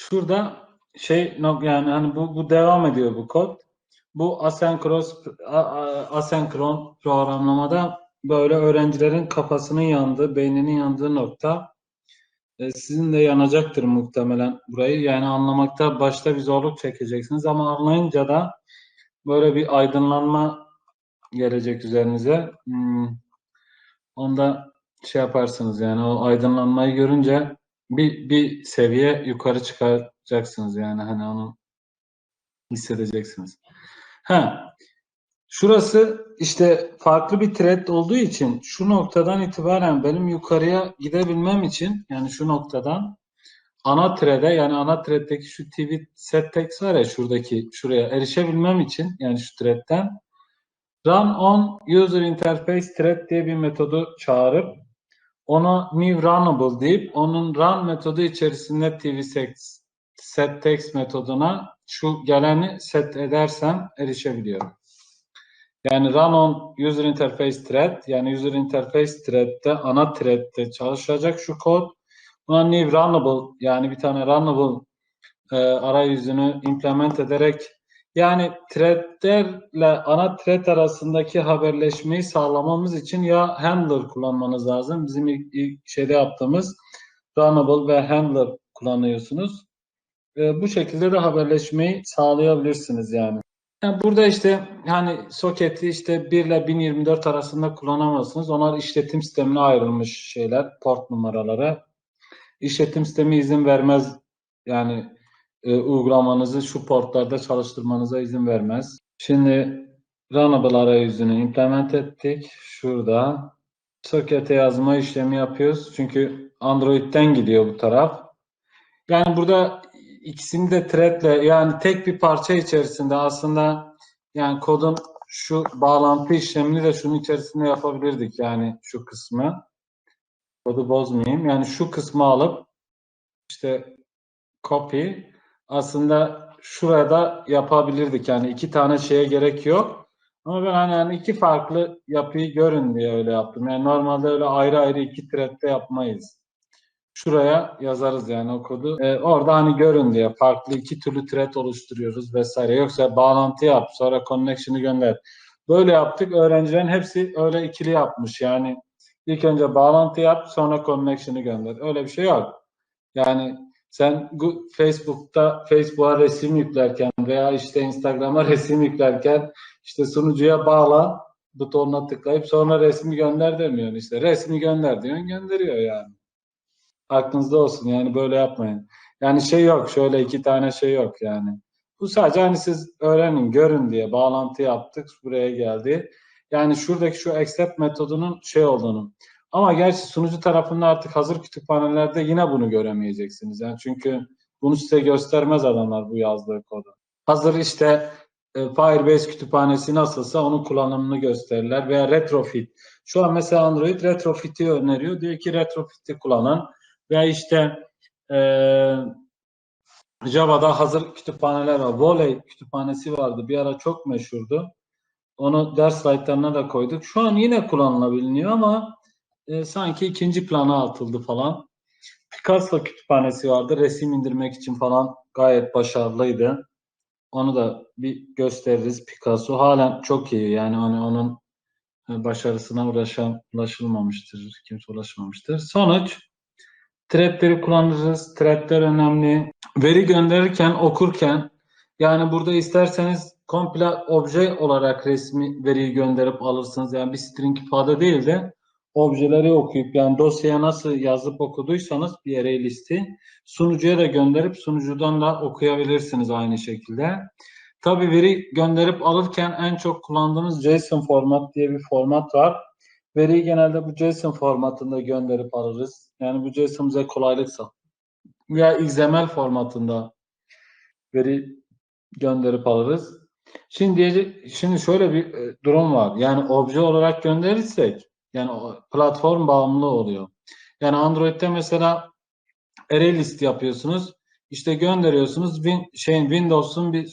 şurada şey yani hani bu bu devam ediyor bu kod. Bu asenkros asenkron programlamada böyle öğrencilerin kafasının yandığı, beyninin yandığı nokta e, sizin de yanacaktır muhtemelen burayı. Yani anlamakta başta bir zorluk çekeceksiniz ama anlayınca da böyle bir aydınlanma gelecek üzerinize. Hmm, onda şey yaparsınız yani o aydınlanmayı görünce bir bir seviye yukarı çıkacaksınız yani hani onu hissedeceksiniz. Ha, şurası işte farklı bir thread olduğu için şu noktadan itibaren benim yukarıya gidebilmem için yani şu noktadan ana thread'e yani ana thread'deki şu TV set text var ya şuradaki şuraya erişebilmem için yani şu thread'den run on user interface thread diye bir metodu çağırıp ona new runnable deyip onun run metodu içerisinde TV set, text metoduna şu geleni set edersem erişebiliyorum. Yani run on user interface thread yani user interface thread'de ana thread'de çalışacak şu kod. Buna new runnable yani bir tane runnable e, arayüzünü implement ederek yani threadlerle ana thread arasındaki haberleşmeyi sağlamamız için ya handler kullanmanız lazım. Bizim ilk, ilk şeyde yaptığımız runnable ve handler kullanıyorsunuz. E, bu şekilde de haberleşmeyi sağlayabilirsiniz yani. Yani burada işte hani soketi işte 1 ile 1024 arasında kullanamazsınız. Onlar işletim sistemine ayrılmış şeyler, port numaraları. İşletim sistemi izin vermez yani e, uygulamanızı şu portlarda çalıştırmanıza izin vermez. Şimdi Runnable arayüzünü implement ettik. Şurada sokete yazma işlemi yapıyoruz. Çünkü Android'den gidiyor bu taraf. Yani burada ikisini de threadle yani tek bir parça içerisinde aslında yani kodun şu bağlantı işlemini de şunun içerisinde yapabilirdik yani şu kısmı. Kodu bozmayayım. Yani şu kısmı alıp işte copy aslında şurada yapabilirdik. Yani iki tane şeye gerek yok. Ama ben hani, hani iki farklı yapıyı görün diye öyle yaptım. Yani normalde öyle ayrı ayrı iki thread'de yapmayız. Şuraya yazarız yani o kodu. Ee, orada hani görün diye farklı iki türlü thread oluşturuyoruz vesaire. Yoksa bağlantı yap sonra connection'ı gönder. Böyle yaptık. Öğrencilerin hepsi öyle ikili yapmış. Yani ilk önce bağlantı yap sonra connection'ı gönder. Öyle bir şey yok. Yani sen Facebook'ta Facebook'a resim yüklerken veya işte Instagram'a resim yüklerken işte sunucuya bağla butonuna tıklayıp sonra resmi gönder demiyorsun işte resmi gönder diyorsun gönderiyor yani. Aklınızda olsun yani böyle yapmayın. Yani şey yok şöyle iki tane şey yok yani. Bu sadece hani siz öğrenin görün diye bağlantı yaptık buraya geldi. Yani şuradaki şu accept metodunun şey olduğunu ama gerçi sunucu tarafında artık hazır kütüphanelerde yine bunu göremeyeceksiniz. Yani çünkü bunu size göstermez adamlar bu yazdığı kodu. Hazır işte e, Firebase kütüphanesi nasılsa onun kullanımını gösterirler veya retrofit. Şu an mesela Android retrofit'i öneriyor. Diyor ki retrofit'i kullanın. Veya işte e, Java'da hazır kütüphaneler var. Volley kütüphanesi vardı. Bir ara çok meşhurdu. Onu ders slaytlarına da koyduk. Şu an yine kullanılabiliyor ama e, sanki ikinci plana atıldı falan. Picasso kütüphanesi vardı. Resim indirmek için falan gayet başarılıydı. Onu da bir gösteririz. Picasso halen çok iyi. Yani hani onun başarısına ulaşan, ulaşılmamıştır. Kimse ulaşmamıştır. Sonuç threadleri kullanırız. Threadler önemli. Veri gönderirken, okurken yani burada isterseniz komple obje olarak resmi veriyi gönderip alırsınız. Yani bir string ifade değil de objeleri okuyup yani dosyaya nasıl yazıp okuduysanız bir array listi sunucuya da gönderip sunucudan da okuyabilirsiniz aynı şekilde. Tabi veri gönderip alırken en çok kullandığımız JSON format diye bir format var. Veriyi genelde bu JSON formatında gönderip alırız. Yani bu JSON bize kolaylık sağlar. Veya XML formatında veri gönderip alırız. Şimdi şimdi şöyle bir durum var. Yani obje olarak gönderirsek yani platform bağımlı oluyor. Yani Android'de mesela array list yapıyorsunuz. İşte gönderiyorsunuz win, şeyin Windows'un bir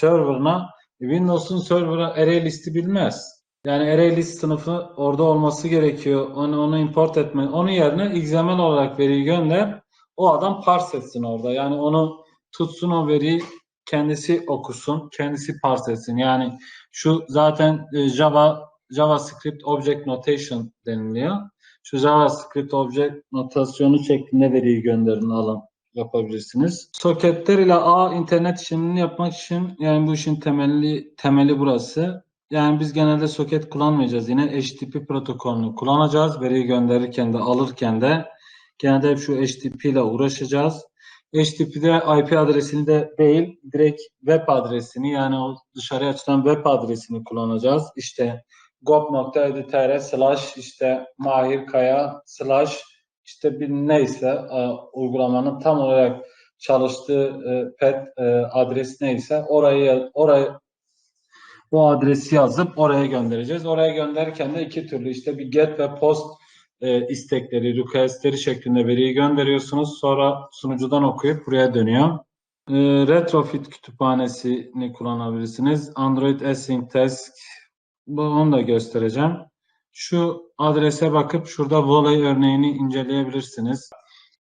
serverına Windows'un server'a array listi bilmez. Yani array list sınıfı orada olması gerekiyor. Onu, onu import etme. Onun yerine XML olarak veriyi gönder. O adam parse etsin orada. Yani onu tutsun o veriyi kendisi okusun, kendisi parse etsin. Yani şu zaten e, Java JavaScript Object Notation deniliyor. Şu JavaScript Object notasyonu şeklinde veriyi gönderin alın yapabilirsiniz. Soketler ile ağ internet işlemini yapmak için yani bu işin temeli temeli burası. Yani biz genelde soket kullanmayacağız. Yine HTTP protokolünü kullanacağız. Veriyi gönderirken de alırken de genelde hep şu HTTP ile uğraşacağız. HTTP'de IP adresini de değil, direkt web adresini yani o dışarıya açılan web adresini kullanacağız. İşte gov.edu.tr slash işte Mahir Kaya slash işte bir neyse e, uygulamanın tam olarak çalıştığı e, pet e, adres neyse orayı orayı o adresi yazıp oraya göndereceğiz. Oraya gönderirken de iki türlü işte bir get ve post e, istekleri, requestleri şeklinde veriyi gönderiyorsunuz. Sonra sunucudan okuyup buraya dönüyor. E, Retrofit kütüphanesini kullanabilirsiniz. Android Async Task onu da göstereceğim. Şu adrese bakıp şurada Volley örneğini inceleyebilirsiniz.